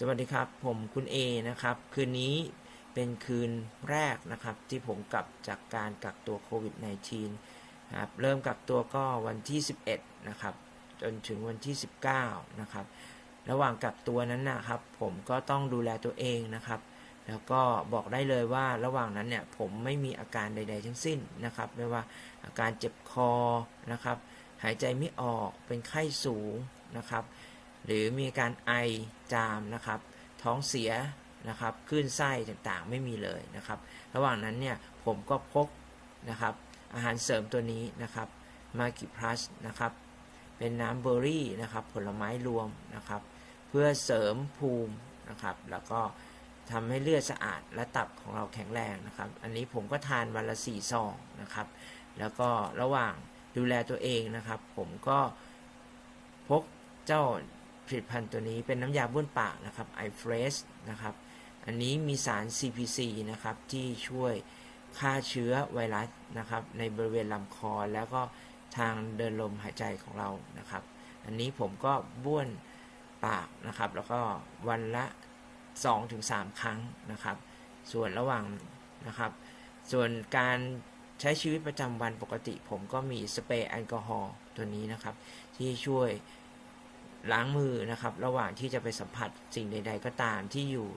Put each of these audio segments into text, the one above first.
สวัสดีครับ ผมคุณเอนะครับ คืนนี้เป็นคืนแรกนะครับ ที่ผมกลับจากการกักตัวโควิด -19 นะครับเริ่มกักตัวก็วันที่ 11 นะครับ จนถึงวันที่ 19 นะครับ ระหว่างกักตัวนั้นนะครับ ผมก็ต้องดูแลตัวเองนะครับ แล้วก็บอกได้เลยว่าระหว่างนั้นเนี่ยผมไม่มีอาการใด ๆ ทั้งสิ้นนะครับ ไม่ว่าอาการเจ็บคอนะครับ หายใจไม่ออกเป็นไข้สูงนะครับ หรือมีการไอจามนะครับ ท้องเสียนะครับคลื่นไส้ต่างๆไม่มีเลยนะครับ ระหว่างนั้นเนี่ยผมก็พกนะครับอาหารเสริมตัวนี้นะครับมากิพลัสนะครับเป็นน้ำเบอร์รี่นะครับผลไม้รวมนะครับ เพื่อเสริมภูมินะครับ แล้วก็ทำให้เลือดสะอาดและตับของเราแข็งแรงนะครับ อันนี้ผมก็ทานวันละสี่ซองนะครับ แล้วก็ระหว่างดูแลตัวเองนะครับ ผมก็พกเจ้า ผลิตภัณฑ์ตัวนี้เป็นน้ำยาบ้วนปากนะครับ i f r e s h นะครับ อันนี้มีสาร CPC นะครับที่ช่วยฆ่าเชื้อไวรัสนะครับ ในบริเวณลำคอแล้วก็ทางเดินลมหายใจของเรานะครับ อันนี้ผมก็บ้วนปากนะครับ แล้วก็วันละ 2-3 ครั้งนะครับ ส่วนระหว่างนะครับ ส่วนการใช้ชีวิตประจำวันปกติ ผมก็มีสเปรย์แอลกอฮอล์ตัวนี้นะครับ ที่ช่วย ล้างมือนะครับ ระหว่างที่จะไปสัมผัสสิ่งใด ๆ ก็ตามที่อยู่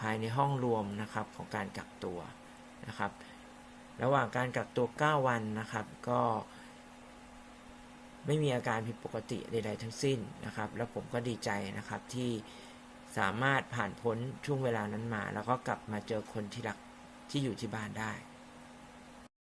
ภายในห้องรวมนะครับของการกักตัวนะครับ ระหว่างการกักตัว 9 วันนะครับ ก็ ไม่มีอาการผิดปกติใด ๆ ทั้งสิ้นนะครับ แล้วผมก็ดีใจนะครับที่สามารถผ่านพ้นช่วงเวลานั้นมา แล้วก็กลับมาเจอคนที่รักที่อยู่ที่บ้านได้